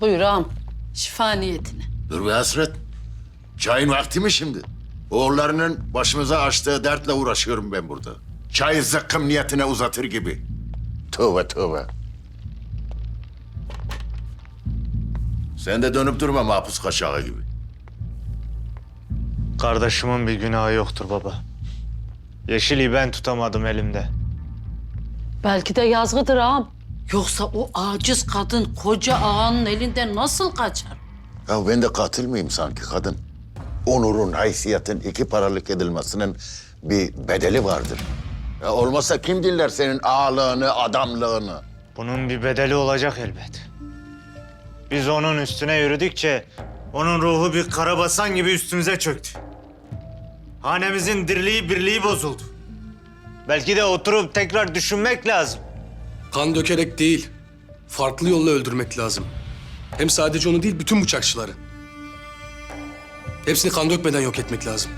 Buyur ağam. Şifa niyetine. Dur be Hasret. Çayın vakti mi şimdi? Oğullarının başımıza açtığı dertle uğraşıyorum ben burada. Çayı zıkkım niyetine uzatır gibi. Tövbe tövbe. Sen de dönüp durma mahpus kaçağı gibi. Kardeşimin bir günahı yoktur baba. Yeşil'i ben tutamadım elimde. Belki de yazgıdır ağam. Yoksa o aciz kadın koca ağanın elinden nasıl kaçar? Ya ben de katil miyim sanki kadın? Onurun, haysiyetin iki paralık edilmesinin bir bedeli vardır. Ya olmasa kim dinler senin ağalığını, adamlığını? Bunun bir bedeli olacak elbet. Biz onun üstüne yürüdükçe onun ruhu bir karabasan gibi üstümüze çöktü. Hanemizin dirliği birliği bozuldu. Belki de oturup tekrar düşünmek lazım. Kan dökerek değil, farklı yolla öldürmek lazım. Hem sadece onu değil, bütün bıçakçıları. Hepsini kan dökmeden yok etmek lazım.